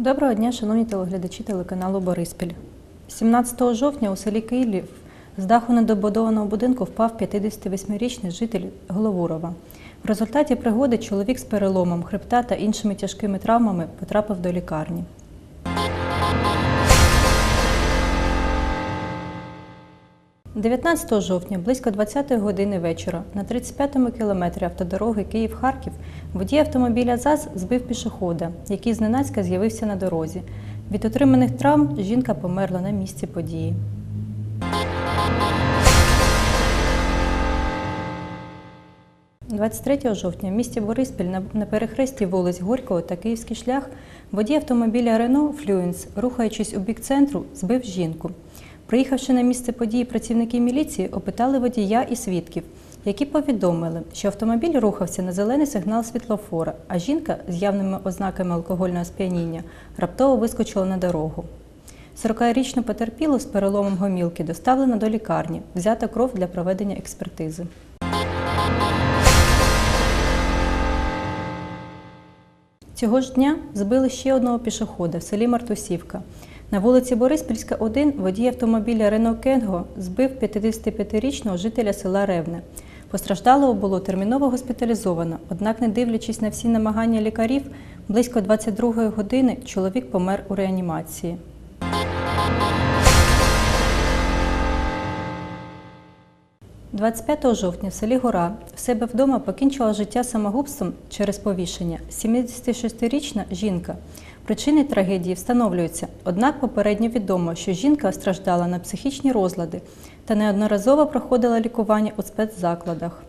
Доброго дня, шановні телеглядачі телеканалу Бориспіль. 17 жовтня у селі Київ з даху недобудованого будинку впав 58-річний житель Головурова. В результаті пригоди чоловік з переломом хребта та іншими тяжкими травмами потрапив до лікарні. – 19 жовтня, близько 20 години вечора, на 35-му кілометрі автодороги Київ-Харків водій автомобіля ЗАЗ збив пішохода, який зненацька з'явився на дорозі. Від отриманих травм жінка померла на місці події. – 23 жовтня в місті Бориспіль на перехресті вулиць Горького та Київський шлях водій автомобіля Рено Флюенс, рухаючись у бік центру, збив жінку. Приїхавши на місце події, працівники міліції опитали водія і свідків, які повідомили, що автомобіль рухався на зелений сигнал світлофора, а жінка з явними ознаками алкогольного сп'яніння раптово вискочила на дорогу. 40-річну потерпілу з переломом гомілки доставлено до лікарні, взята кров для проведення експертизи. Цього ж дня збили ще одного пішохода в селі Мартусівка. На вулиці Бориспільська, 1 водій автомобіля Рено Кенго збив 55-річного жителя села Ревне. Постраждалого було терміново госпіталізовано, однак, не дивлячись на всі намагання лікарів, близько 22-ї години чоловік помер у реанімації. – 25 жовтня в селі Гора в себе вдома покінчила життя самогубством через повішення 76-річна жінка. Причини трагедії встановлюються, однак попередньо відомо, що жінка страждала на психічні розлади та неодноразово проходила лікування у спецзакладах.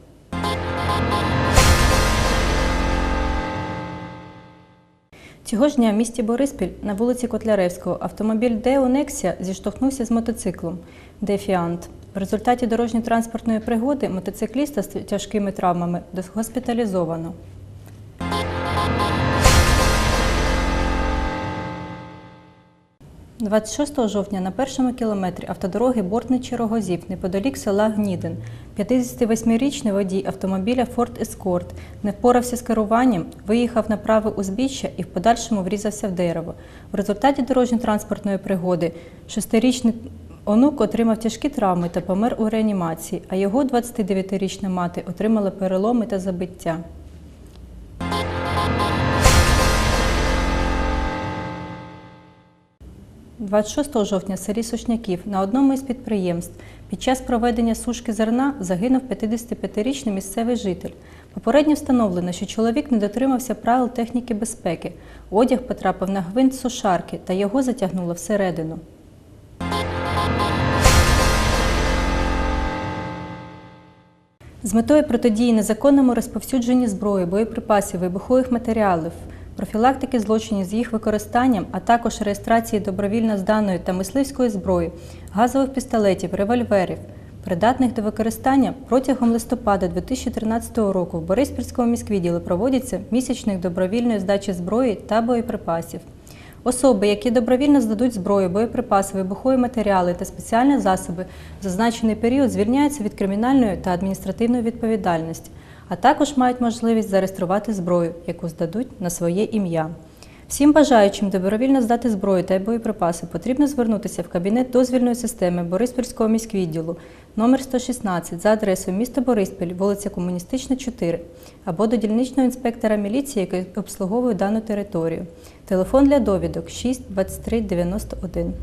Цього ж дня в місті Бориспіль на вулиці Котляревського автомобіль Део Нексія зіштовхнувся з мотоциклом Дефіант. В результаті дорожньо-транспортної пригоди мотоцикліста з тяжкими травмами госпіталізовано. – 26 жовтня на першому кілометрі автодороги Бортничі Рогозів неподалік села Гнідин 58-річний водій автомобіля Ford Escort не впорався з керуванням, виїхав на праве узбіччя і в подальшому врізався в дерево. В результаті дорожньо-транспортної пригоди шестирічний онук отримав тяжкі травми та помер у реанімації, а його 29-річна мати отримала переломи та забиття. – 26 жовтня в селі Сушняків на одному із підприємств під час проведення сушки зерна загинув 55-річний місцевий житель. Попередньо встановлено, що чоловік не дотримався правил техніки безпеки. Одяг потрапив на гвинт сушарки та його затягнуло всередину. З метою протидії незаконному розповсюдженню зброї, боєприпасів, вибухових матеріалів, профілактики злочинів з їх використанням, а також реєстрації добровільно зданої та мисливської зброї, газових пістолетів, револьверів, придатних до використання протягом листопада 2013 року в Бориспільському міськвідділі проводиться місячник добровільної здачі зброї та боєприпасів. Особи, які добровільно здадуть зброю, боєприпаси, вибухові матеріали та спеціальні засоби, в зазначений період звільняються від кримінальної та адміністративної відповідальності, а також мають можливість зареєструвати зброю, яку здадуть на своє ім'я. Всім бажаючим добровільно здати зброю та боєприпаси потрібно звернутися в кабінет дозвільної системи Бориспільського міськвідділу номер 116 за адресою міста Бориспіль, вулиця Комуністична, 4, або до дільничного інспектора міліції, який обслуговує дану територію. Телефон для довідок 6 23 91.